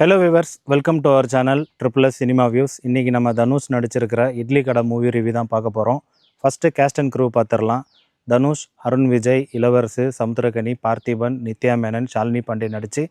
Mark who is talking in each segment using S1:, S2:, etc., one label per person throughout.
S1: Hello viewers welcome to our channel triple S cinema views இன்றைக்கி நம்ம தனுஷ் நடிச்சிருக்கிற இட்லி கடை movie review தான் பார்க்க போகிறோம் ஃபஸ்ட்டு கேஸ்ட் அண்ட் க்ரூ பார்த்துடலாம். தனுஷ் அருண் விஜய் இளவரசு சமுத்திரகனி பார்த்திபன் நித்யா மேனன் ஷாலினி பாண்டே நடித்து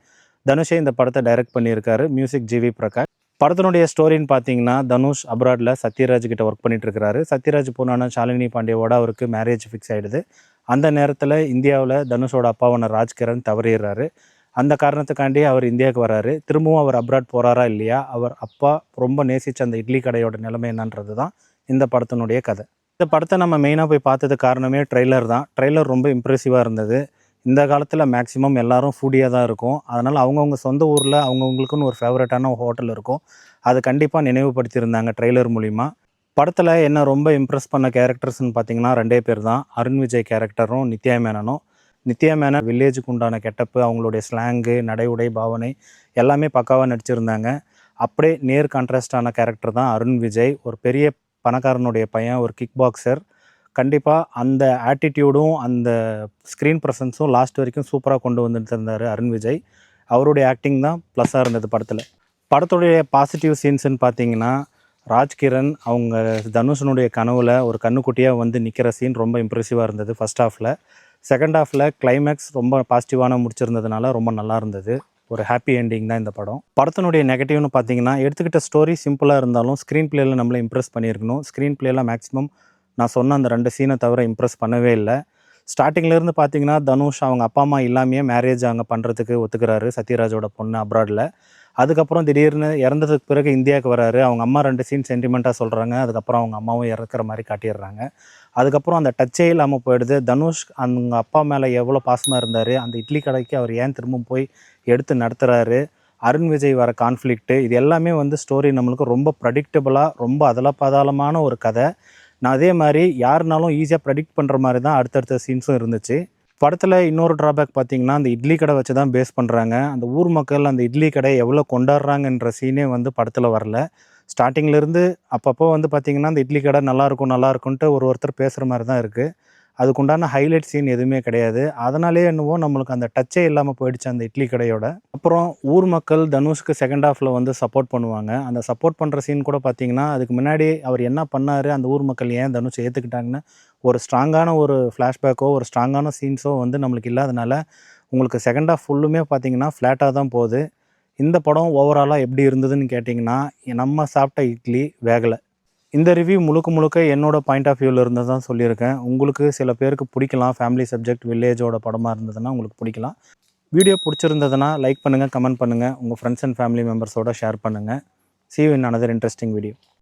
S1: தனுஷே இந்த படத்தை டைரக்ட் பண்ணியிருக்காரு மியூசிக் ஜிவி பிரகாஷ். படத்தினுடைய ஸ்டோரின்னு பார்த்தீங்கன்னா தனுஷ் அப்ராடில் சத்யராஜ் கிட்ட ஒர்க் பண்ணிட்டு இருக்காரு சத்யராஜ் போனான ஷாலினி பாண்டேவோட அவருக்கு மேரேஜ் ஃபிக்ஸ் ஆகிடுது அந்த நேரத்தில் இந்தியாவில் தனுஷோட அப்பாவான ராஜ்கிரண் தவறிடுறாரு. அந்த காரணத்துக்காண்டி அவர் இந்தியாவுக்கு வராரு. திரும்பவும் அவர் அப்ராட் போகிறாரா இல்லையா? அவர் அப்பா ரொம்ப நேசித்த அந்த இட்லி கடையோட நிலைமை என்னன்றது தான் இந்த படத்தினுடைய கதை. இந்த படத்தை நம்ம மெயினாக போய் பார்த்தது காரணமே ட்ரெய்லர் தான். ட்ரெய்லர் ரொம்ப இம்ப்ரெசிவாக இருந்தது. இந்த காலத்தில் மேக்ஸிமம் எல்லாரும் ஃபுடியாக தான் இருக்கும். அதனால் அவங்கவுங்க சொந்த ஊரில் அவங்கவுங்களுக்குன்னு ஒரு ஃபேவரட்டான ஹோட்டல் இருக்கும். அது கண்டிப்பாக நினைவுபடுத்தியிருந்தாங்க ட்ரெய்லர் மூலிமா படத்தில் என்ன ரொம்ப இம்ப்ரெஸ் பண்ண கேரக்டர்ஸ்னு பார்த்தீங்கன்னா ரெண்டே பேர் தான். அருண் விஜய் கேரக்டரும் நித்யா மேனனும் நித்யா மேனன் வில்லேஜுக்கு உண்டான கெட்டப்பு அவங்களுடைய ஸ்லாங்கு நடை உடை பாவனை எல்லாமே பக்காவாக நடிச்சிருந்தாங்க. அப்படியே நேர் கான்ட்ராஸ்டான கேரக்டர் தான் அருண் விஜய். ஒரு பெரிய பணக்காரனுடைய பையன் ஒரு கிக் பாக்ஸர் கண்டிப்பாக அந்த ஆட்டிடியூடும் அந்த ஸ்க்ரீன் ப்ரெசன்ஸும் லாஸ்ட் வரைக்கும் சூப்பராக கொண்டு வந்துட்டு இருந்தார் அருண் விஜய். அவருடைய ஆக்டிங் தான் ப்ளஸ்ஸாக இருந்தது படத்தில். படத்துடைய பாசிட்டிவ் சீன்ஸ்ன்னு பார்த்தீங்கன்னா ராஜ்கிரண் அவங்க தனுஷனுடைய கனவுல ஒரு கண்ணுக்குட்டியாக வந்து நிற்கிற சீன் ரொம்ப இம்ப்ரெசிவாக இருந்தது ஃபஸ்ட் ஹாஃபில் செகண்ட் ஹாஃபில் கிளைமேக்ஸ் ரொம்ப பாசிட்டிவான முடிச்சிருந்ததுனால ரொம்ப நல்லா இருந்தது. ஒரு ஹாப்பி எண்டிங் தான் இந்த படம். படத்தினுடைய நெகட்டிவ்னு பார்த்தீங்கன்னா எடுத்துக்கிட்ட ஸ்டோரி சிம்பிளாக இருந்தாலும் ஸ்க்ரீன் பிளேயில் நம்மளை இம்ப்ரெஸ் பண்ணியிருக்கணும். ஸ்க்ரீன் பிளேயில் மேக்ஸிமம் நான் சொன்ன அந்த ரெண்டு சீனை தவிர இம்ப்ரெஸ் பண்ணவே இல்லை. ஸ்டார்டிங்லேருந்து பார்த்தீங்கன்னா தனுஷ் அவங்க அப்பா அம்மா இல்லாமையே மேரேஜ் அங்கே பண்ணுறதுக்கு ஒத்துக்கிறாரு சத்யராஜோட பொண்ணு அப்ராடில் அதுக்கப்புறம் திடீர்னு இறந்ததுக்கு பிறகு இந்தியாவுக்கு வராரு. அவங்க அம்மா ரெண்டு சீன் சென்டிமெண்ட்டாக சொல்கிறாங்க அதுக்கப்புறம் அவங்க அம்மாவும் இறக்குற மாதிரி காட்டிடுறாங்க. அதுக்கப்புறம் அந்த டச்சே இல்லாமல் போயிடுது. தனுஷ் அவங்க அப்பா மேலே எவ்வளோ பாசமாக இருந்தார். அந்த இட்லி கடைக்கு அவர் ஏன் திரும்பவும் போய் எடுத்து நடத்துகிறாரு அருண் விஜய் வர கான்ஃப்ளிக்ட்டு இது எல்லாமே வந்து ஸ்டோரி நம்மளுக்கு ரொம்ப ப்ரடிக்டபுளாக ரொம்ப அதலப்பதாலமான ஒரு கதை. நான் அதே மாதிரி யாருனாலும் ஈஸியாக ப்ரெடிக்ட் பண்ணுற மாதிரி தான் அடுத்தடுத்த சீன்ஸும் இருந்துச்சு. படத்தில் இன்னொரு ட்ராபேக் பார்த்தீங்கன்னா அந்த இட்லி கடை வச்சு தான் பேஸ் பண்ணுறாங்க அந்த ஊர் மக்கள் அந்த இட்லி கடை எவ்வளோ கொண்டாடுறாங்கன்ற சீனே வந்து படத்தில் வரல. ஸ்டார்டிங்லேருந்து அப்பப்போ வந்து பார்த்திங்கன்னா அந்த இட்லி கடை நல்லாயிருக்கும் நல்லாயிருக்குன்ட்டு ஒரு ஒருத்தர் பேசுகிற மாதிரி தான் இருக்குது அதுக்குண்டான ஹைலைட் சீன் எதுவுமே கிடையாது. அதனாலே என்னவோ நம்மளுக்கு அந்த டச்சே இல்லாமல் போயிடுச்சு அந்த இட்லி கடையோட. அப்புறம் ஊர் மக்கள் தனுஷ்க்கு செகண்ட் ஹாஃபில் வந்து சப்போர்ட் பண்ணுவாங்க. அந்த சப்போர்ட் பண்ணுற சீன் கூட பார்த்தீங்கன்னா அதுக்கு முன்னாடி அவர் என்ன பண்ணார் அந்த ஊர் மக்கள் ஏன் தனுஷ் ஏற்றுக்கிட்டாங்கன்னு ஒரு ஸ்ட்ராங்கான ஒரு ஃப்ளாஷ்பேக்கோ ஒரு ஸ்ட்ராங்கான சீன்ஸோ வந்து நம்மளுக்கு இல்லாதனால உங்களுக்கு செகண்ட் ஹாஃப் ஃபுல்லுமே பார்த்தீங்கன்னா ஃப்ளாட்டாக தான் போகுது. இந்த படம் ஓவராலாக எப்படி இருந்ததுன்னு கேட்டிங்கன்னா நம்ம சாப்பிட்ட இட்லி வேகலை. இந்த ரிவ்யூ முழுக்க முழுக்க என்னோட பாயிண்ட் ஆஃப் வியூவில் இருந்து தான் சொல்லியிருக்கேன். உங்களுக்கு சில பேருக்கு பிடிக்கலாம். ஃபேமிலி சப்ஜெக்ட் வில்லேஜோட படமாக இருந்ததுன்னா உங்களுக்கு பிடிக்கலாம். வீடியோ பிடிச்சிருந்ததுன்னா லைக் பண்ணுங்கள் கமெண்ட் பண்ணுங்கள் உங்கள் ஃப்ரெண்ட்ஸ் அண்ட் ஃபேமிலி மெம்பர்ஸோட ஷேர் பண்ணுங்கள் see you in another interesting video